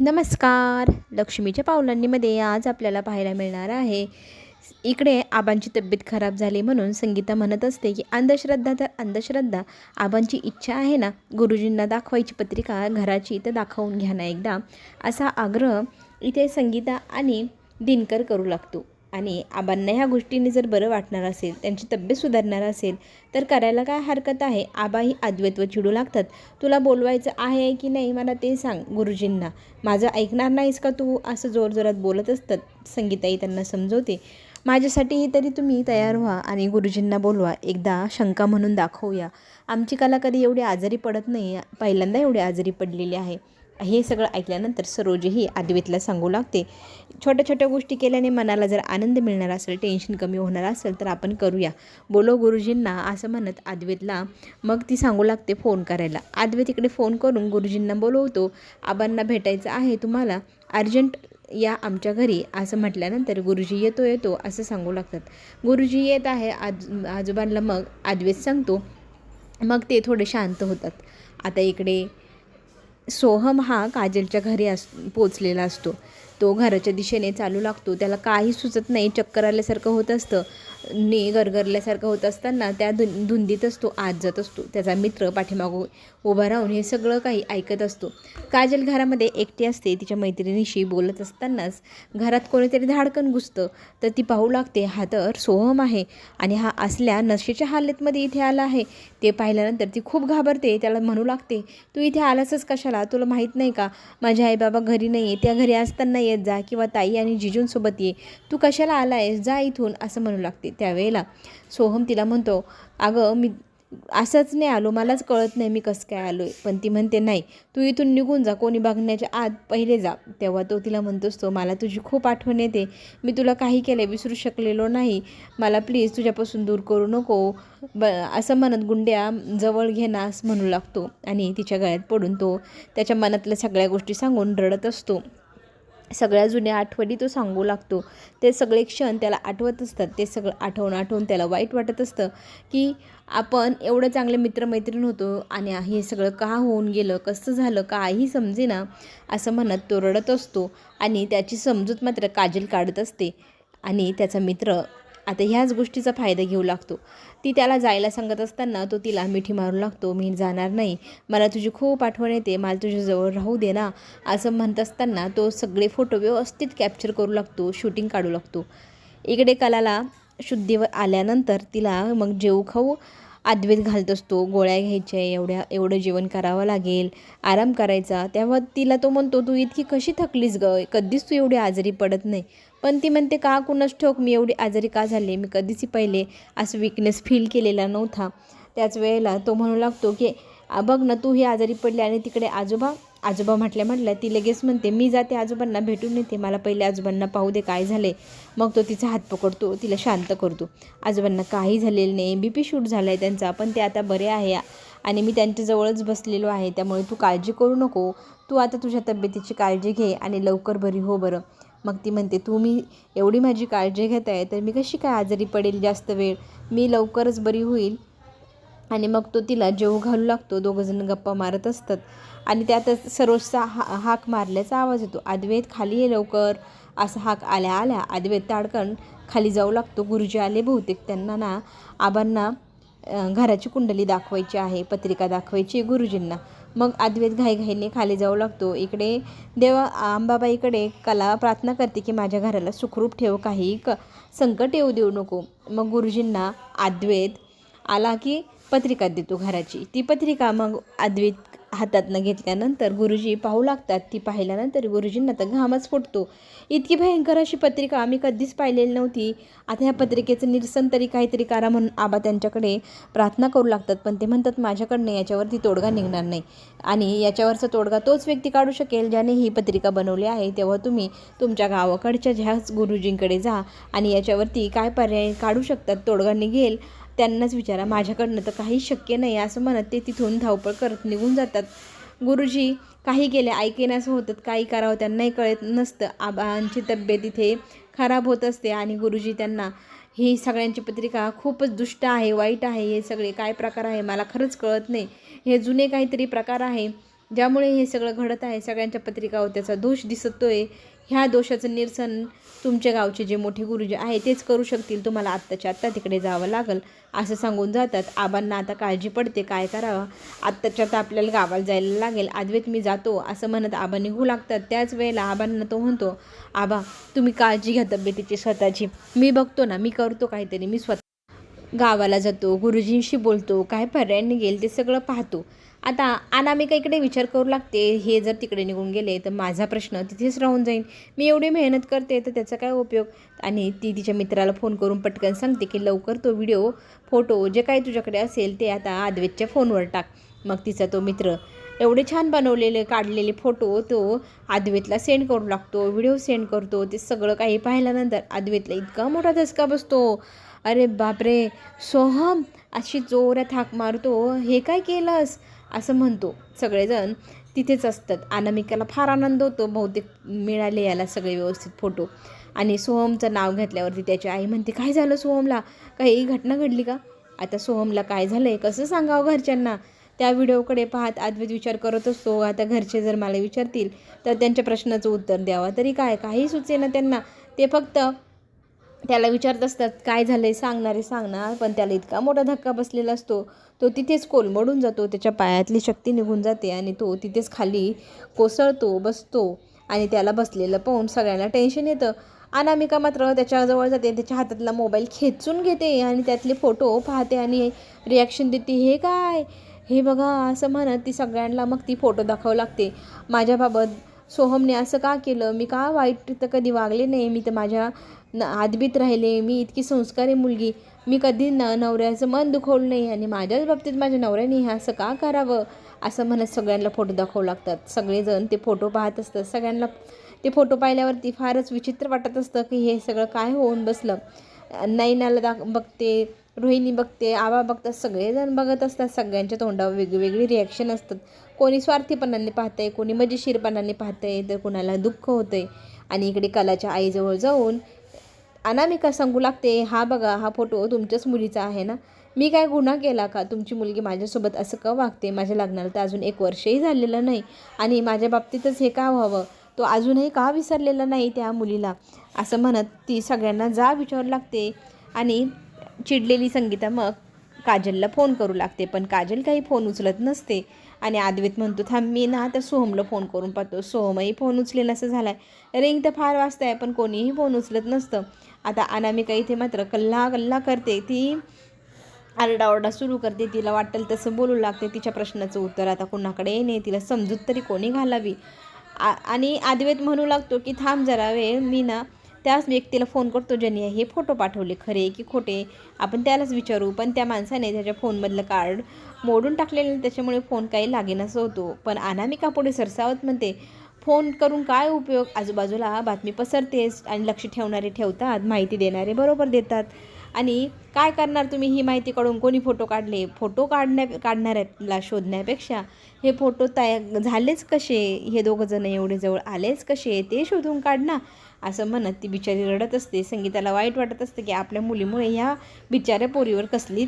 नमस्कार. लक्ष्मीच्या पावलांनीमध्ये आज आपल्याला पाहायला मिळणार आहे. इकडे आबांची तब्येत खराब झाली म्हणून संगीता म्हणत असते की अंधश्रद्धा तर अंधश्रद्धा. आबांची इच्छा आहे ना गुरुजींना दाखवायची पत्रिका घराची तर दाखवून घ्या ना एकदा. असा आग्रह इथे संगीता आणि दिनकर करू लागतो. आणि आबांना ह्या गोष्टींनी जर बरं वाटणार असेल त्यांची तब्येत सुधारणार असेल तर करायला काय हरकत आहे? आबा ही अद्वैत्व चिडू लागतात. तुला बोलवायचं आहे की नाही मला ते सांग गुरुजींना. माझं ऐकणार नाहीस का तू? असं जोरजोरात बोलत असतात. संगीताई त्यांना समजवते. माझ्यासाठीही तरी तुम्ही तयार व्हा आणि गुरुजींना बोलवा. एकदा शंका म्हणून दाखवूया. आमची कला कधी एवढी आजारी पडत नाही. पहिल्यांदा एवढी आजारी पडलेली आहे. हे सगळं ऐकल्यानंतर सरोजही अद्वैतला सांगू लागते. छोट्या छोट्या गोष्टी केल्याने मनाला जर आनंद मिळणार असेल टेन्शन कमी होणार असेल तर आपण करूया. बोलो गुरुजींना असं म्हणत अद्वैतला मग ती सांगू लागते फोन करायला. अद्वैत इकडे फोन करून गुरुजींना बोलवतो आबांना भेटायचं आहे तुम्हाला. अर्जंट या आमच्या घरी. असं म्हटल्यानंतर गुरुजी येतो येतो असं सांगू लागतात. गुरुजी येत आहे आज आजोबांना मग अद्वैत सांगतो. मग ते थोडे शांत होतात. आता इकडे सोहम हा काजलच्या घरी अस पोचलेला असतो. तो घराच्या दिशेने चालू लागतो. त्याला काही सुचत नाही. चक्कर आल्यासारखं होत असतं. ने गरगरल्यासारखं होत असताना त्या धुं धुंदीतच तो आत जात असतो. त्याचा मित्र पाठीमागं उभा राहून हे सगळं काही ऐकत असतो. काजल घरामध्ये एकटी असते. तिच्या मैत्रिणीशी बोलत असतानाच घरात कोणीतरी धाडकन घुसतं. तर ती पाहू लागते हा तर सोहम आहे आणि हा असल्या नशेच्या हालतमध्ये इथे आला आहे. ते पाहिल्यानंतर ती खूप घाबरते. त्याला म्हणू लागते तू इथे आलासच कशाला? तुला माहीत नाही का? माझे आईबाबा घरी नाही आहे त्या घरी असताना येत जा किंवा ताई आणि जिजूंसोबत ये. तू कशाला आला आहेस जा इथून असं म्हणू लागते त्यावेळेला. सोहम तिला म्हणतो अगं मी असंच नाही आलो. मलाच कळत नाही मी कसं काय आलो आहे पण ती म्हणते नाही तू इथून निघून जा. कोणी बघण्याच्या आत पहिले जा. तेव्हा तो तिला म्हणतोस तो मला तुझी खूप आठवण येते. मी तुला काही केलं विसरू शकलेलो नाही. मला प्लीज तुझ्यापासून दूर करू नको. ब असं म्हणत गुंड्या जवळ घेनास म्हणू लागतो आणि तिच्या गळ्यात पडून तो त्याच्या मनातल्या सगळ्या गोष्टी सांगून रडत असतो. सगळ्या जुन्या आठवणी तो सांगू लागतो. ते सगळे क्षण त्याला आठवत असतात. ते सगळं आठवून आठवून त्याला वाईट वाटत असतं की आपण एवढं चांगले मित्रमैत्रीण होतो आणि हे सगळं का होऊन गेलं? कसं झालं? काही समजेना असं म्हणत तो रडत असतो आणि त्याची समजूत मात्र काजल काढत असते आणि त्याचा मित्र आता ह्याच गोष्टीचा फायदा घेऊ लागतो. ती त्याला जायला सांगत असताना तो तिला मिठी मारू लागतो मी जाणार नाही. मला तुझी खूप आठवण येते. मला तुझ्याजवळ राहू दे ना. असं म्हणत असताना तो सगळे फोटो व्यवस्थित कॅप्चर करू लागतो शूटिंग काढू लागतो. इकडे कलाला शुद्धीवर आल्यानंतर तिला मग जेऊ खाऊ अद्वैत घालत असतो. गोळ्या घ्यायच्या एवढ्या एवढं जेवण करावं लागेल आराम करायचा. तेव्हा तिला तो म्हणतो तू इतकी कशी थकलीस ग? कधीच तू एवढी आजारी पडत नाही. पण ती म्हणते का कुणाच ठोक मी एवढी आजारी का झाले मी कधीच पहिले असं विकनेस फील केलेला नव्हता. त्याच वेळेला तो म्हणू लागतो की बघ ना तू ही आजारी पडली आणि तिकडे आजोबा आजोबा म्हटल्या म्हटल्या ती लगेच म्हणते मी जाते आजोबांना भेटून येते मला पहिले आजोबांना पाहू दे काय झाले मग तो तिचा हात पकडतो तिला शांत करतो. आजोबांना काही झालेलं नाही बी पी शूट झाला आहे त्यांचा पण ते आता बरे आहे आणि मी त्यांच्याजवळच बसलेलो आहे त्यामुळे तू काळजी करू नको. तू आता तुझ्या तब्येतीची काळजी घे आणि लवकर बरी हो बरं. मग ती म्हणते तू मी एवढी माझी काळजी घेत आहे तर मी कशी काय आजारी पडेल जास्त वेळ? मी लवकरच बरी होईल. आणि मग तो तिला जेव घालू लागतो. दोघंजण गप्पा मारत असतात. आणि त्यातच सरोजचा हा हाक मारल्याचा आवाज येतो. अद्वैत खाली ये लवकर. असं हाक आल्या आल्या अद्वैत ताडकन खाली जाऊ लागतो. गुरुजी आले बहुतेक त्यांना ना आबांना घराची कुंडली दाखवायची आहे पत्रिका दाखवायची गुरुजींना. मग अद्वैत घाईघाईने खाली जाऊ लागतो. इकडे देवा अंबाबाईकडे कला प्रार्थना करते की माझ्या घराला सुखरूप ठेव काही क संकट येऊ देऊ नको. मग गुरुजींना अद्वैत आला की पत्रिका देतो घराची. ती पत्रिका मग अद्वैत हातातनं घेतल्यानंतर गुरुजी पाहू लागतात. ती पाहिल्यानंतर गुरुजींना तर घामच फुटतो. इतकी भयंकर अशी पत्रिका आम्ही कधीच पाहिलेली नव्हती. आता ह्या पत्रिकेचं निरसन तरी काहीतरी करा म्हणून आबा त्यांच्याकडे प्रार्थना करू लागतात. पण ते म्हणतात माझ्याकडनं याच्यावरती तोडगा निघणार नाही. आणि याच्यावरचा तोडगा तोच व्यक्ती काढू शकेल ज्याने ही पत्रिका बनवली आहे. तेव्हा तुम्ही तुमच्या गावाकडच्या ह्याच गुरुजींकडे जा आणि याच्यावरती काय पर्याय काढू शकतात? तोडगा निघेल. त्यांनाच विचारा माझ्याकडनं तर काही शक्य नाही असं म्हणत ते तिथून धावपळ करत निघून जातात. गुरुजी काही गेले ऐकेनास होतात काही करावं त्यांनाही कळत नसतं. आबांची तब्येत इथे खराब होत असते आणि गुरुजी त्यांना ही सगळ्यांची पत्रिका खूपच दुष्ट आहे वाईट आहे हे सगळे काय प्रकार आहे मला खरंच कळत नाही. हे जुने काहीतरी प्रकार आहे ज्यामुळे हे सगळं घडत आहे. सगळ्यांच्या पत्रिकावर त्याचा दोष दिसतोय. ह्या दोषाचं निरसन तुमच्या गावचे जे मोठे गुरुजी आहे तेच करू शकतील. तुम्हाला आत्ताच्या आत्ता तिकडे जावं लागेल. असं सांगून जातात. आबांना आता काळजी पडते. काय करावं? आत्ताच्या आता आपल्याला गावाला जायला लागेल. आदवेत मी जातो असं म्हणत आबा निघू लागतात. त्याच वेळेला आबांना तो म्हणतो आबा तुम्ही काळजी घ्या तब्येतीची स्वतःची. मी बघतो ना मी करतो काहीतरी. मी स्वतः गावाला जातो गुरुजींशी बोलतो काय पर्याय निघेल ते सगळं पाहतो. आता अनामिका इकडे विचार करू लागते हे जर तिकडे निघून गेले तर माझा प्रश्न तिथेच राहून जाईल मी एवढी मेहनत करते तर त्याचा काय उपयोग? आणि ती तिच्या मित्राला फोन करून पटकन सांगते की लवकर तो व्हिडिओ फोटो जे काही तुझ्याकडे असेल ते आता आद्वेतच्या फोनवर टाक. मग तिचा तो मित्र एवढे छान बनवलेले काढलेले फोटो तो आद्वेतला सेंड करू लागतो व्हिडिओ सेंड करतो ते सगळं काही पाहिल्यानंतर आद्वेतला इतका मोठा धसका बसतो. अरे बापरे सोहम अशी जोरात हाक मारतो हे काय केलंस? असं म्हणतो. सगळेजण तिथेच असतात. अनामिकाला फार आनंद होतो बहुतेक मिळाले याला सगळे व्यवस्थित फोटो. आणि सोहमचं नाव घेतल्यावरती त्याची आई म्हणते काय झालं सोहमला? काही घटना घडली का? आता सोहमला काय झालं आहे कसं सांगावं घरच्यांना? त्या व्हिडिओकडे पाहत अद्वैत विचार करत असतो आता घरचे जर मला विचारतील तर त्यांच्या प्रश्नाचं उत्तर द्यावा. तरी काय? काही सुचेना त्यांना. ते फक्त त्याला विचारत असतात काय झालं आहे सांगणारे. सांगणार पण त्याला इतका मोठा धक्का बसलेला असतो. तो तिथेच कोलमडून जातो त्याच्या पायातली शक्ती निघून जाते आणि तो तिथेच खाली कोसळतो बसतो आणि त्याला बसलेलं पाहून सगळ्यांना टेन्शन येतं. अनामिका मात्र त्याच्याजवळ जाते त्याच्या हातातला मोबाईल खेचून घेते आणि त्यातले फोटो पाहते आणि रिॲक्शन देते हे काय? हे बघा असं म्हणत ती सगळ्यांना मग ती फोटो दाखवावं लागते. माझ्याबाबत सोहमने असं का केलं? मी का वाईट तर कधी वागले नाही? मी तर माझ्या न आदबीत राहिले मी इतकी संस्कारी मुलगी मी कधी न नवऱ्याचं मन दुखवलं नाही आणि माझ्याच बाबतीत माझ्या नवऱ्याने हे असं का करावं असं म्हणत सगळ्यांना फोटो दाखवू लागतात. सगळेजण ते फोटो पाहत असतात. सगळ्यांना ते फोटो पाहिल्यावरती फारच विचित्र वाटत असतं की हे सगळं काय होऊन बसलं. नैनाला दाख बघते रोहिणी बघते आबा बघतात सगळेजण बघत असतात. सगळ्यांच्या तोंडावर वेगवेगळी रिॲक्शन असतात. कोणी स्वार्थीपणाने पाहतंय कोणी मजेशीरपणाने पाहतंय तर कोणाला दुःख होतंय. आणि इकडे कलाच्या आईजवळ जाऊन अनामिका सांगू लागते हा बघा हा फोटो तुमच्याच मुलीचा आहे ना? मी काय गुन्हा केला का? तुमची मुलगी माझ्यासोबत असं का वागते? माझ्या लग्नाला तर अजून एक वर्षही झालेलं नाही आणि माझ्या बाबतीतच हे का व्हावं? तो अजूनही का विसरलेला नाही त्या मुलीला? असं म्हणत ती सगळ्यांना जा विचारू लागते आणि चिडलेली संगीता मग काजलला फोन करू लागते. पण काजल काही फोन उचलत नसते. आणि आदवेत म्हणतो थांब मी ना तर सोहमला फोन करून पाहतो. सोहमही फोन उचले असं झाला आहे रिंग तर फार वाजता आहे पण कोणीही फोन उचलत नसतं. आता अनामिका इथे मात्र कल्ला कल्ला करते. ती आरडाओरडा सुरू करते. तिला वाटेल तसं बोलू लागते. तिच्या प्रश्नाचं उत्तर आता कोणाकडे नाही तिला समजूत तरी कोणी घालावी? आ आणि आदवेत म्हणू लागतो की थांब जरा वेळ मी ना त्याच व्यक्तीला फोन करतो ज्यांनी हे फोटो पाठवले खरे की खोटे आपण त्यालाच विचारू. पण त्या माणसाने त्याच्या फोनमधलं कार्ड मोडून टाकलेलं त्याच्यामुळे फोन काही लागेनासं होतो. पण अनामिका पुढे सरसावत म्हणते फोन करून काय उपयोग? आजूबाजूला बातमी पसरतेस आणि लक्ष ठेवणारे ठेवतात माहिती देणारे बरोबर देतात. आणि काय करणार तुम्ही ही माहिती काढून? कोणी फोटो काढले? फोटो काढण्या काढणाऱ्याला शोधण्यापेक्षा हे फोटो तयार झालेच कसे? हे दोघंजणं एवढे जवळ आलेच कसे? ते शोधून काढणार असं म्हणत ती बिचारी रडत असते. संगीताला वाईट वाटत असते की आपल्या मुलीमुळे ह्या बिचाऱ्या पोरीवर कसली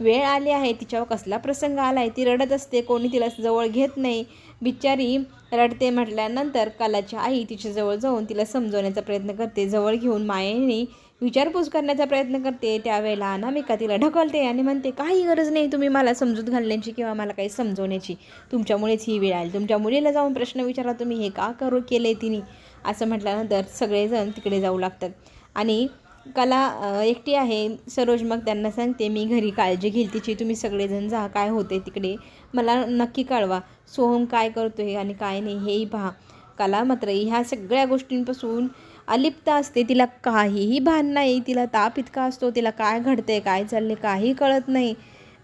वेळ आली आहे? तिच्यावर कसला प्रसंग आला आहे ती रडत असते. कोणी तिला जवळ घेत नाही. बिचारी रडते म्हटल्यानंतर कलाची आई तिच्याजवळ जाऊन तिला समजवण्याचा प्रयत्न करते. जवळ घेऊन मायेने विचारपूस करण्याचा प्रयत्न करते त्यावेळेला अनामिका तिला ढकलते आणि म्हणते काही गरज नाही तुम्ही मला समजूत घालण्याची किंवा मला काही समजवण्याची. तुमच्यामुळेच ही वेळ आली. तुमच्या मुलीला जाऊन प्रश्न विचारा तुम्ही हे का करू केले तिने? असं म्हटल्यानंतर सगळेजण तिकडे जाऊ लागतात. आणि कला एकटी आहे. सरोज मग त्यांना सांगते मी घरी काळजी घेईल तिची. तुम्ही सगळेजण जा. काय होते तिकडे? मला नक्की कळवा. सोहम काय करतो आहे आणि काय नाही हेही पहा. कला मात्र ह्या सगळ्या गोष्टींपासून अलिप्त असते तिला काहीही भान नाही तिला ताप इतका असतो तिला काय घडते काय चालले काही कळत नाही.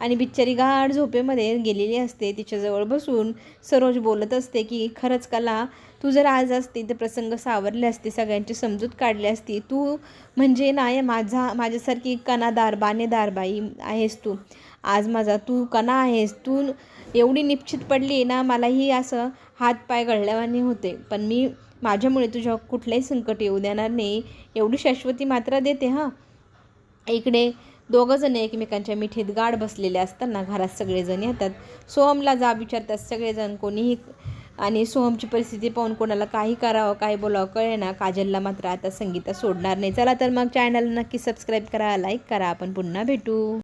आणि बिच्चारी गाढ झोपेमध्ये गेलेली असते तिच्याजवळ बसून सरोज बोलत असते की खरंच कला तू जर आज असते तर प्रसंग सावरले असते सगळ्यांची समजूत काढली असती. तू म्हणजे नाही माझा माझ्यासारखी कणादार बानेदार बाई आहेस तू. आज माझा तू कणा आहेस. तू एवढी निश्चित पडली ना मलाही असं हात पाय गळल्यावाने होते. पण मी माझ्यामुळे तुझ्या कुठल्याही संकट येऊ देणार नाही. एवढी शाश्वती मात्रा देते हां. इकडे दोघंजण एकमेकांच्या मिठीत गाड बसलेले असताना घरात सगळेजण येतात. सोहमला जाब विचारतात सगळेजण कोणीही आणि सोहमची परिस्थिती पाहून कोणाला काही करावं काही बोलावं कळेना. काजलला मात्र आता संगीता सोडणार नाही. चला तर मग चॅनल नक्की सबस्क्राईब करा लाईक करा. आपण पुन्हा भेटू.